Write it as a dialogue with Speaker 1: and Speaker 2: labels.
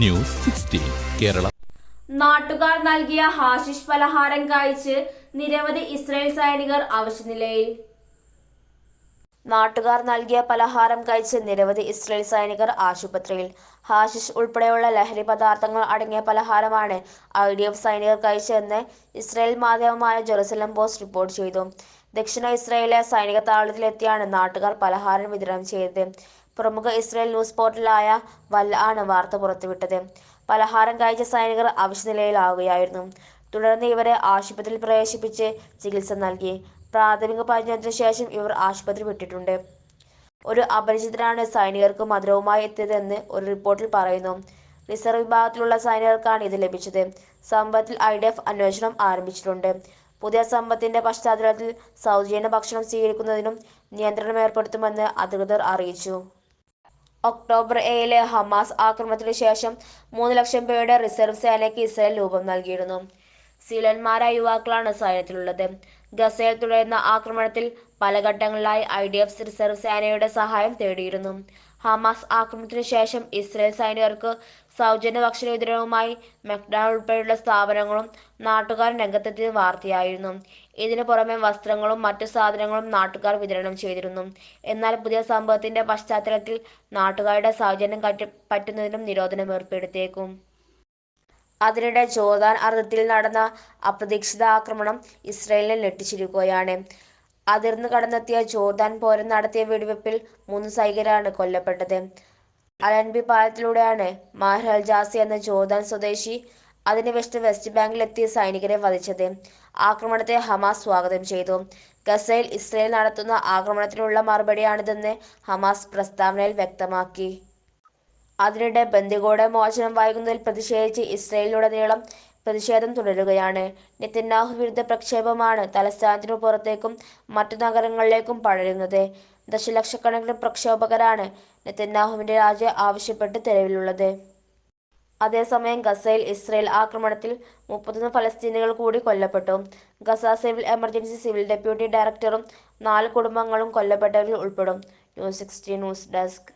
Speaker 1: News sixteen Kerala.
Speaker 2: നാട്ടുകാർ നൽകിയ hashish പലഹാരം കഴിച്ച് നിരവധി ഇസ്രായേൽ സൈനികർ അവശനിലയിൽ. നാട്ടുകാർ നൽകിയ പലഹാരം കഴിച്ച് നിരവധി ഇസ്രായേൽ സൈനികർ ആശുപത്രിയിൽ. ഹാഷിഷ് ഉൾപ്പെടെയുള്ള ലഹരി പദാർത്ഥങ്ങൾ അടങ്ങിയ പലഹാരമാണ് ഐ ഡി എഫ് സൈനികർ കഴിച്ചതെന്ന് ഇസ്രായേൽ മാധ്യമമായ ജെറുസലം പോസ്റ്റ് റിപ്പോർട്ട് ചെയ്തു. ദക്ഷിണ ഇസ്രായേലിലെ സൈനിക താവളത്തിലെത്തിയാണ് നാട്ടുകാർ പലഹാരം വിതരണം ചെയ്തത്. പ്രമുഖ ഇസ്രയേൽ ന്യൂസ് പോർട്ടലായ വല്ല ആണ് വാർത്ത പുറത്തുവിട്ടത്. പലഹാരം കഴിച്ച സൈനികർ അവശനിലയിലാവുകയായിരുന്നു തുടർന്ന് ഇവരെ ആശുപത്രിയിൽ പ്രവേശിപ്പിച്ച് ചികിത്സ നൽകി. പ്രാഥമിക പരിചരണത്തിന് ശേഷം ഇവർ ആശുപത്രി വിട്ടിട്ടുണ്ട്. ഒരു അപരിചിതനാണ് സൈനികർക്ക് മധുരവുമായി എത്തിയതെന്ന് ഒരു റിപ്പോർട്ടിൽ പറയുന്നു. റിസർവ് വിഭാഗത്തിലുള്ള സൈനികർക്കാണ് ഇത് ലഭിച്ചത്. സംഭവത്തിൽ ഐ ഡി എഫ് അന്വേഷണം ആരംഭിച്ചിട്ടുണ്ട്. പുതിയ സംഭവത്തിന്റെ പശ്ചാത്തലത്തിൽ സൗജന്യ ഭക്ഷണം സ്വീകരിക്കുന്നതിനും നിയന്ത്രണം ഏർപ്പെടുത്തുമെന്ന് അധികൃതർ അറിയിച്ചു. ഒക്ടോബർ ഏഴിലെ ഹമാസ് ആക്രമണത്തിനു ശേഷം മൂന്ന് ലക്ഷം പേരുടെ റിസർവ് സേനയ്ക്ക് ഇസ്രായേൽ രൂപം നൽകിയിരുന്നു. സീലന്മാരായ യുവാക്കളാണ് സൈന്യത്തിലുള്ളത്. ഗസയിൽ തുടരുന്ന ആക്രമണത്തിൽ പല ഘട്ടങ്ങളിലായി ഐ ഡി എഫ് റിസർവ് സേനയുടെ സഹായം തേടിയിരുന്നു. ഹമാസ് ആക്രമണത്തിന് ശേഷം ഇസ്രയേൽ സൈനികർക്ക് സൗജന്യ ഭക്ഷണ വിതരണവുമായി മെക്ഡാൺ ഉൾപ്പെടെയുള്ള സ്ഥാപനങ്ങളും നാട്ടുകാർ രംഗത്തെത്തിയത് വാർത്തയായിരുന്നു. ഇതിനു പുറമെ വസ്ത്രങ്ങളും മറ്റു സാധനങ്ങളും നാട്ടുകാർ വിതരണം ചെയ്തിരുന്നു. എന്നാൽ പുതിയ സംഭവത്തിന്റെ പശ്ചാത്തലത്തിൽ നാട്ടുകാരുടെ സൗജന്യം പറ്റുന്നതിനും നിരോധനം ഏർപ്പെടുത്തിയേക്കും. അതിനിടെ ജോർദാൻ അർദ്ധത്തിൽ നടന്ന അപ്രതീക്ഷിത ആക്രമണം ഇസ്രയേലിനെ ഞെട്ടിച്ചിരിക്കുകയാണ് അതിർന്ന് കടന്നെത്തിയ ജോർദാൻ പോരൻ നടത്തിയ വെടിവെപ്പിൽ മൂന്ന് സൈനികരാണ് കൊല്ലപ്പെട്ടത്. അലൻബി പാലത്തിലൂടെയാണ് മാഹർ ജാസി എന്ന ജോർദാൻ സ്വദേശി അതിനെ വെസ്റ്റ് ബാങ്കിലെത്തിയ സൈനികരെ വധിച്ചത്. ആക്രമണത്തെ ഹമാസ് സ്വാഗതം ചെയ്തു. ഗസയിൽ ഇസ്രയേൽ നടത്തുന്ന ആക്രമണത്തിനുള്ള മറുപടിയാണിതെന്ന് ഹമാസ് പ്രസ്താവനയിൽ വ്യക്തമാക്കി. അതിനിടെ ബന്ദികളുടെ മോചനം വൈകുന്നതിൽ പ്രതിഷേധിച്ച് ഇസ്രയേലിലുടനീളം പ്രതിഷേധം തുടരുകയാണ്. നെതന്യാഹു വിരുദ്ധ പ്രക്ഷേപമാണ് തലസ്ഥാനത്തിനു പുറത്തേക്കും മറ്റു നഗരങ്ങളിലേക്കും പടരുന്നത്. ദശലക്ഷക്കണക്കിന് പ്രക്ഷോഭകരാണ് നെതന്യാഹുവിന്റെ രാജി ആവശ്യപ്പെട്ട് തെരുവിലുള്ളത്. അതേസമയം ഗസയിൽ ഇസ്രയേൽ ആക്രമണത്തിൽ മുപ്പത്തൊന്ന് ഫലസ്തീനികൾ കൂടി കൊല്ലപ്പെട്ടു. Gaza civil emergency civil deputy ഡയറക്ടറും നാല് കുടുംബങ്ങളും കൊല്ലപ്പെട്ടവരിൽ ഉൾപ്പെടും. News sixteen news desk.